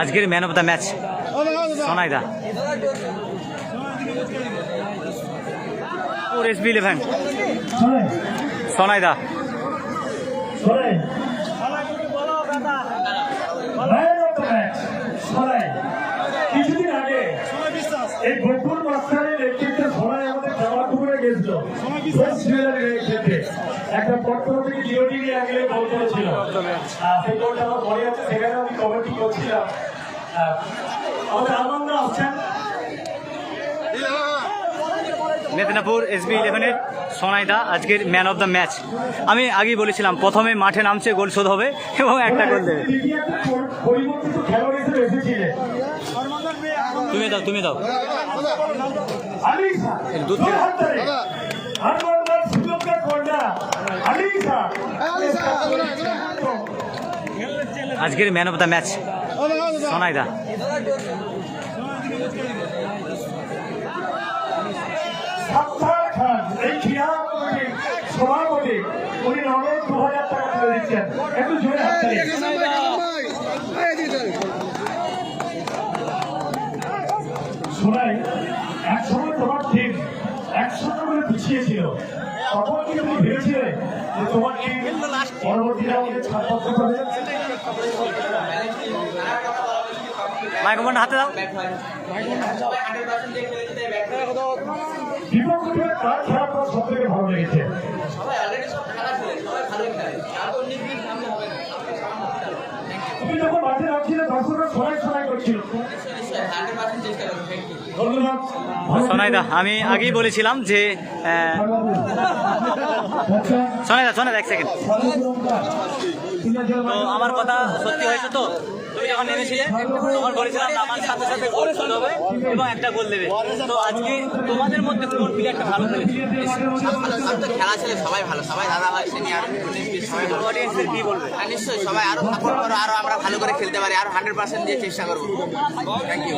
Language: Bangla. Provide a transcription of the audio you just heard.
আজকের ম্যান অফ দ্য ম্যাচ সোনাইদা। ওর এস বি ইলেভেন সোনাইদা। কিছুদিন আগে এই মাস্টারের একটা পট্টন থেকে জিওটি নিয়ে গোল করেছিল। সেই গোলটা আমার মনে আছে সেখানে আমি কমেন্টি করছিলাম। আমাদের আনন্দ আসছেন। মেদিনীপুর এস বি ইলেভেনের সোনাইদা আজকের ম্যান অফ দ্য ম্যাচ আমি আগেই বলেছিলাম প্রথমে মাঠে নামছে গোল শোধ হবে এবং একটা গোল দেবে। তুমি দাও তুমি দাও। আজকের ম্যান অফ দ্য ম্যাচ সোনাইদা সভাপতি উনি নগদ টাকা তুলে দিচ্ছেন একটু জোরে হাত তালি। শোনাই এক সময় তোমার একশো করে পিছিয়ে ছিল তখন কি তুমি ভেবেছিলে যে তোমার টিম পরবর্তীতে আমাদের ছাড়পত্র পাবে মাইক্রোফোনটা হাতে দাও। বিপক্ষে কার খেলাটা সব থেকে ভালো লেগেছে তুমি যখন মাঠে নামছিলে দর্শকরা সবাই সবাই করছিল ধন্যবাদ সোনাইদা আমি আগেই বলেছিলাম যে সোনাইদা সোনাইদা এক সেকেন্ড তো আমার কথা সত্যি হয়েছে তো? তুমি যখন নেমেছিলে তখন বলেছিলাম আমার সাথে সাথে গোল হবে এবং একটা গোল দেবে। তো আজকে তোমাদের মধ্যে কোন প্লেয়ারটা ভালো খেলেছে? খেলা ছেলে সবাই ভালো সবাই দাদা ভাই সিনিয়র অডিয়েন্সের কি বলবে? নিশ্চয়ই সবাই আরও সাপোর্ট করো আরও আমরা ভালো করে খেলতে পারি আরও হান্ড্রেড পার্সেন্ট দিয়ে চেষ্টা করব। Thank you